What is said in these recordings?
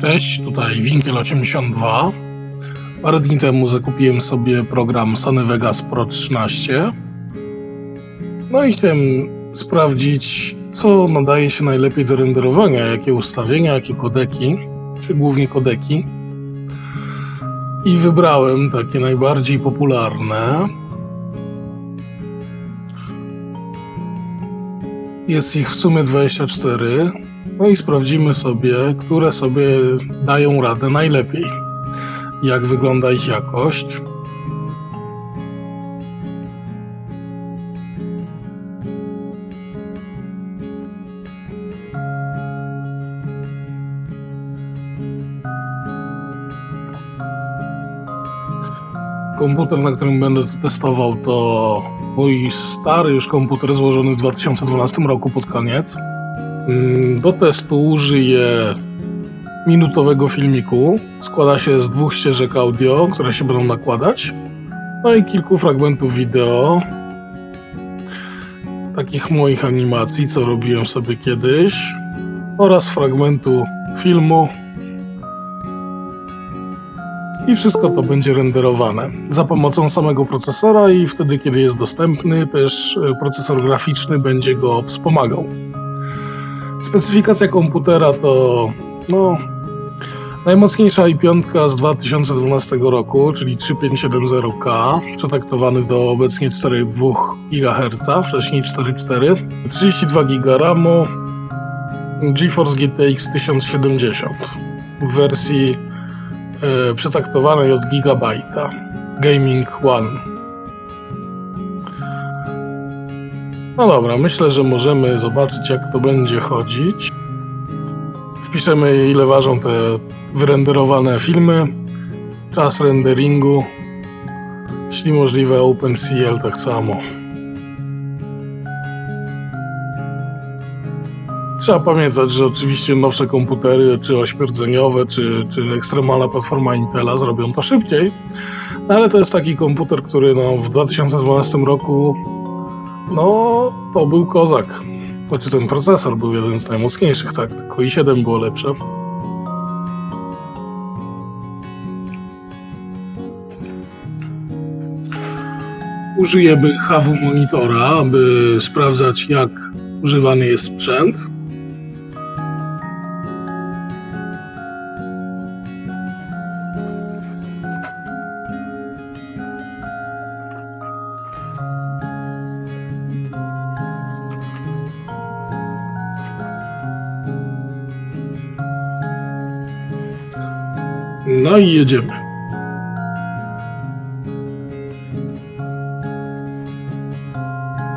Cześć, tutaj Winkiel82. Parę dni temu zakupiłem sobie program Sony Vegas Pro 13. No i chciałem sprawdzić, co nadaje się najlepiej do renderowania, jakie ustawienia, jakie kodeki, czy głównie kodeki. I wybrałem takie najbardziej popularne. Jest ich w sumie 24. No i sprawdzimy sobie, które sobie dają radę najlepiej. Jak wygląda ich jakość. Komputer, na którym będę to testował, to mój stary już komputer złożony w 2012 roku pod koniec. Mm, Do testu użyję minutowego filmiku. Składa się z dwóch ścieżek audio, które się będą nakładać. No i kilku fragmentów wideo. Takich moich animacji, co robiłem sobie kiedyś. Oraz fragmentu filmu. I wszystko to będzie renderowane za pomocą samego procesora i wtedy, kiedy jest dostępny, też e, procesor graficzny będzie go wspomagał. Specyfikacja komputera to no, najmocniejsza i5 z 2012 roku, czyli 3570K, przetaktowany do obecnie 4,2 GHz, wcześniej 4,4, 32 GB RAMu, GeForce GTX 1070 w wersji e, od gigabajta Gaming One. No dobra, myślę, że możemy zobaczyć, jak to będzie chodzić. Wpiszemy, ile ważą te wyrenderowane filmy, czas renderingu, jeśli możliwe OpenCL tak samo. Trzeba pamiętać, że oczywiście nowsze komputery, czy ośmiordzeniowe, czy, czy ekstremalna platforma Intela zrobią to szybciej, no ale to jest taki komputer, który no, w 2012 roku no, to był kozak. Choć ten procesor był jeden z najmocniejszych, tak, tylko i7 było lepsze. Użyjemy HW monitora, aby sprawdzać, jak używany jest sprzęt. No i jedziemy.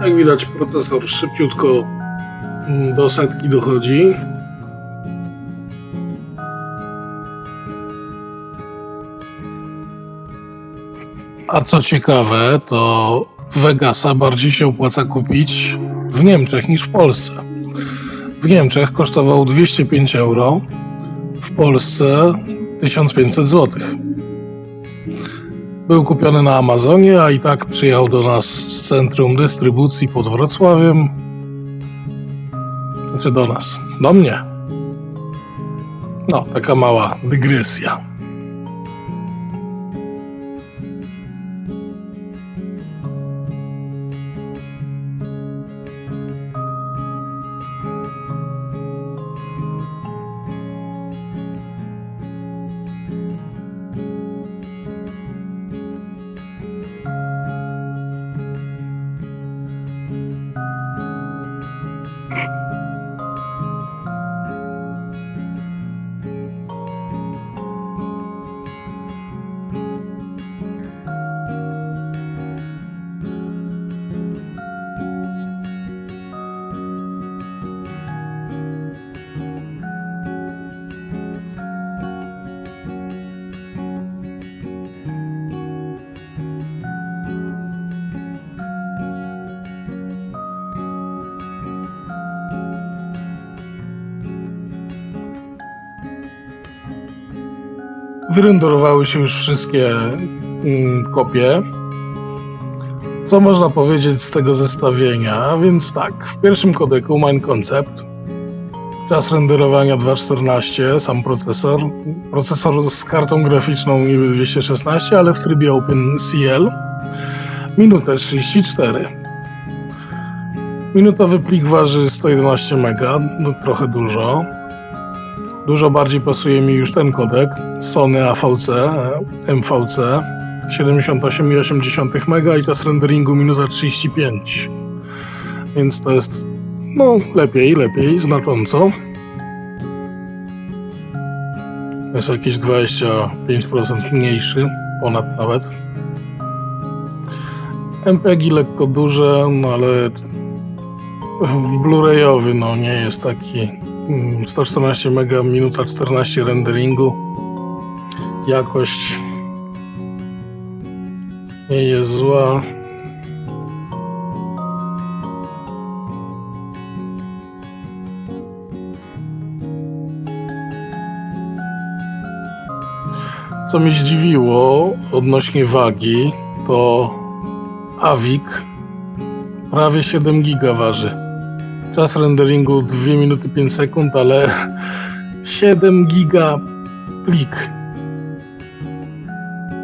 Jak widać, procesor szybciutko do setki dochodzi. A co ciekawe, to Vegasa bardziej się opłaca kupić w Niemczech niż w Polsce. W Niemczech kosztował 205 euro, w Polsce 1500 zł. Był kupiony na Amazonie, a i tak przyjechał do nas z centrum dystrybucji pod Wrocławiem. Znaczy do nas, do mnie. No, taka mała dygresja. Wyrenderowały się już wszystkie mm, kopie. Co można powiedzieć z tego zestawienia? Więc tak, w pierwszym kodeku Mein Concept, Czas renderowania 2.14, sam procesor. Procesor z kartą graficzną niby 216, ale w trybie OpenCL. Minutę 34. Minutowy plik waży 111 MB, no trochę dużo. Dużo bardziej pasuje mi już ten kodek Sony AVC, MVC 78,8 MB i czas renderingu minuta 35. Więc to jest no lepiej, lepiej, znacząco. Jest jakieś 25% mniejszy, ponad nawet. MPEG lekko duże, no ale Blu-rayowy no nie jest taki 114 mega minuta 14 renderingu. Jakość nie jest zła. Co mnie zdziwiło odnośnie wagi to Avic prawie 7 giga waży Czas renderingu 2 minuty 5 sekund, ale 7 giga plik.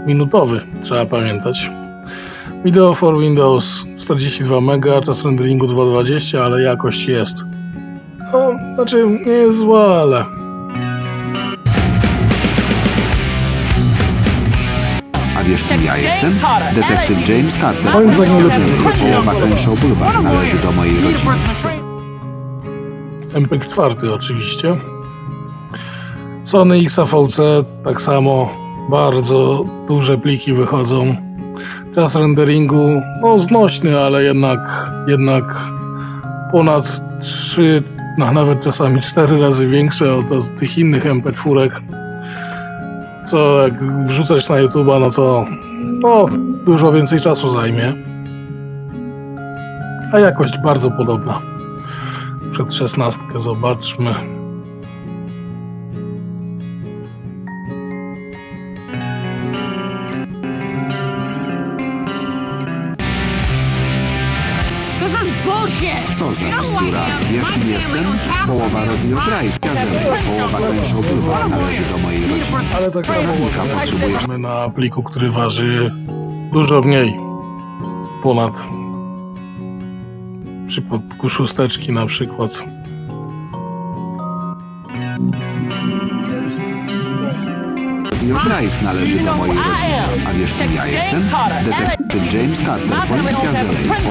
Minutowy, trzeba pamiętać. Video for Windows 42 MB, czas renderingu 2.20, ale jakość jest. No, znaczy nie jest zła, ale A wiesz kim ja jestem? Detektyw James Carter. Moim zdaniem Policja lepiej. Zero. Połowa Crenshaw Boulevard należy do mojej rodziny. MPEG 4 oczywiście. Sony XAVC tak samo bardzo duże pliki wychodzą. Czas renderingu no znośny, ale jednak jednak ponad 3, no nawet czasami 4 razy większe od, od tych innych MP4. Co jak wrzucać na YouTube'a, no to no, dużo więcej czasu zajmie. A jakość bardzo podobna przed szesnastkę zobaczmy. Co za bzdura. Wiesz kim jestem? Połowa Radio Drive. Gazety. Połowa Crenshaw Boulevard należy do mojej rodziny. Ale tak samo Technika potrzebujesz. potrzebujemy na pliku, który waży dużo mniej. Ponad w przypadku szósteczki na przykład. Drive należy do mojej rodziny. A wiesz kim ja jestem? Detektyw James Carter. Policja Zero.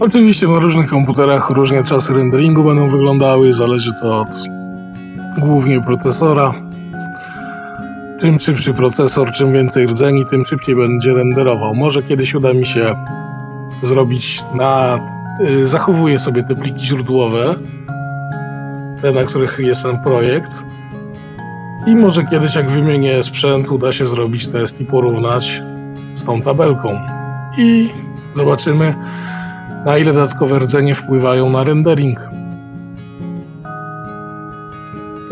Oczywiście na różnych komputerach różne czasy renderingu będą wyglądały, zależy to od głównie procesora. Czym szybszy procesor, czym więcej rdzeni, tym szybciej będzie renderował. Może kiedyś uda mi się zrobić na... y, Zachowuję sobie te pliki źródłowe, te na których jest ten projekt. I może kiedyś jak wymienię sprzęt, uda się zrobić test i porównać z tą tabelką. I zobaczymy, na ile dodatkowe rdzenie wpływają na rendering.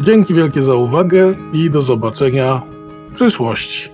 Dzięki wielkie za uwagę i do zobaczenia w przyszłości.